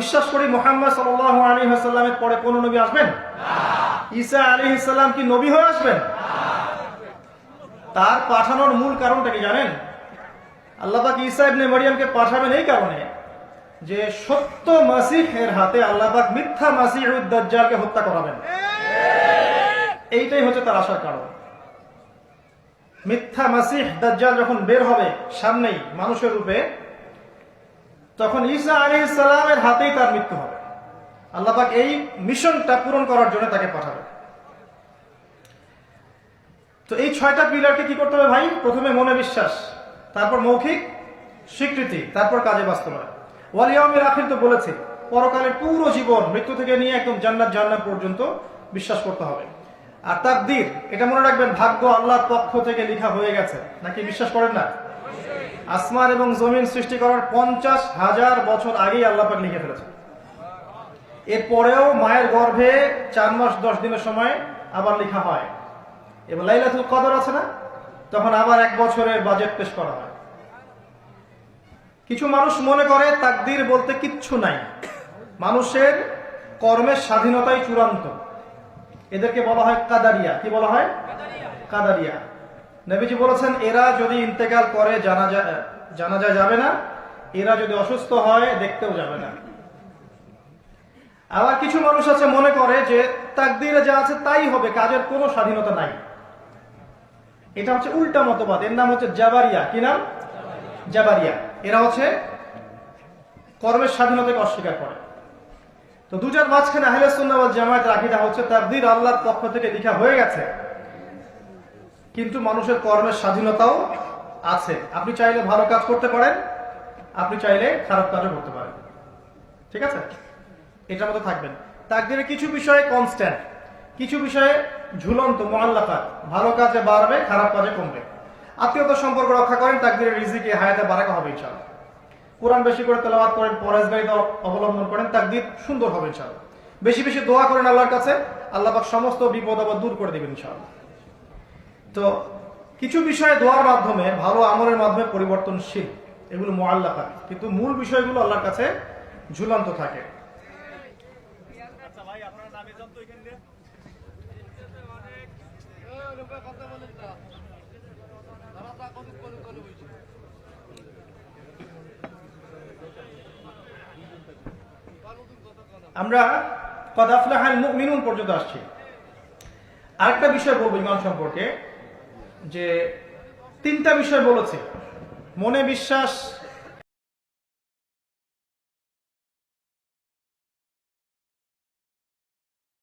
বিশ্বাস করি মোহাম্মদ সাল আলী হাসাল্লামের পরে কোন নবী আসবেন? ঈসা আলী ইসলাম কি নবী হয়ে আসবেন? তার পাঠানোর মূল কারণটা কি জানেন? আল্লাহ পাক ঈসা ইবনে মারিয়ামকে পাঠাবেন এই কারণে যে সত্য মাসিহের হাতে আল্লাহ পাক মিথ্যা দাজ্জালকে হত্যা করাবেন। এইটাই হচ্ছে তার আসার কারণ। মিথ্যা মাসিহ দাজ্জাল যখন বের হবে সামনেই মানুষের রূপে তখন ঈসা আলী ইসলামের হাতেই তার মৃত্যু হবে। আল্লাহ পাক এই মিশনটা পূরণ করার জন্য তাকে পাঠাবে তো এই ছয়টা পিলারকে কি করতে হবে ভাই? প্রথমে মনে বিশ্বাস, তারপর মৌখিক স্বীকৃতি, তারপর কাজে বাস্তবায়ন। ওয়ালিয়ামের আখির তো বলেছে, পরকালের পুরো জীবন মৃত্যু থেকে নিয়ে একদম জান্নাত জান্নাত পর্যন্ত বিশ্বাস করতে হবে। আর তাকদির, এটা মনে রাখবেন, ভাগ্য আল্লাহর পক্ষ থেকে লেখা হয়ে গেছে। নাকি বিশ্বাস করেন না? আসমান এবং জমিন সৃষ্টি করার পঞ্চাশ হাজার বছর আগেই আল্লাহ পাক লিখে ফেলেছে এরপরেও মায়ের গর্ভে চার মাস দশ দিনের সময় আবার লেখা হয়। এবং লাইলাতুল কদর আছে না? তখন আবার এক বছরের বাজেট পেশ করা হয়। কিছু মানুষ মনে করে তাকদির বলতে কিচ্ছু নাই। মানুষের কর্মের স্বাধীনতাই চূড়ান্ত। এদেরকে বলা হয় কাদারিয়া। কি বলা হয়? কাদারিয়া। নবীজি বলেছেন, এরা যদি ইন্তেকাল করে জানা জানা যাবে না, এরা যদি অসুস্থ হয়, দেখতেও যাবে না। আবার কিছু মানুষ আছে মনে করে যে, তাকদিরে যা আছে তাই হবে, কাজের কোনো স্বাধীনতা নাই। এটা হচ্ছে উল্টা মতবাদ, এর নাম হচ্ছে জাবারিয়া। কি নাম? জাবারিয়া। এরা হচ্ছে কর্মের স্বাধীনতাকে অস্বীকার করে। তো দুটার মাঝখানে আহলে সুন্নাওয়াল জামায়াতের আকীদা হচ্ছে তাকদির আল্লাহর পক্ষ থেকে লেখা হয়ে গেছে কিন্তু মানুষের কর্মের স্বাধীনতাও আছে। আপনি চাইলে ভালো কাজ করতে পারেন, আপনি চাইলে খারাপ কাজও করতে পারেন। ঠিক আছে? এটার মতো থাকবেন। তাকদিরে কিছু বিষয়ে কনস্ট্যান্ট কিছু বিষয়ে ঝুলন্ত মোয়াল্লাকাত ভালো কাজে বাড়বে, খারাপ কাজে কমবে। আত্মীয়তা সম্পর্ক রক্ষা করেন, তাকদিরের রিজিকে, হায়াতে বারাকা হবে ইনশাআল্লাহ। কোরআন বেশি করে তেলাওয়াত করেন পরেজগারিতা অবলম্বন করেন, তাকদির সুন্দর হবে ইনশাআল্লাহ। বেশি বেশি দোয়া করেন আল্লাহর কাছে, আল্লাহ সমস্ত বিপদ আবার দূর করে দেবেন ইনশাআল্লাহ। তো কিছু বিষয়ে দোয়ার মাধ্যমে, ভালো আমলের মাধ্যমে পরিবর্তনশীল, এগুলো মোয়াল্লাকাত কিন্তু মূল বিষয়গুলো আল্লাহর কাছে ঝুলন্ত থাকে। আমরা কদাফলাহাল মুমিনুন পর্যন্ত আসছি। আরেকটা বিষয় বলব ইমান সম্পর্কে। যে তিনটা বিষয় বলেছে। মনে বিশ্বাস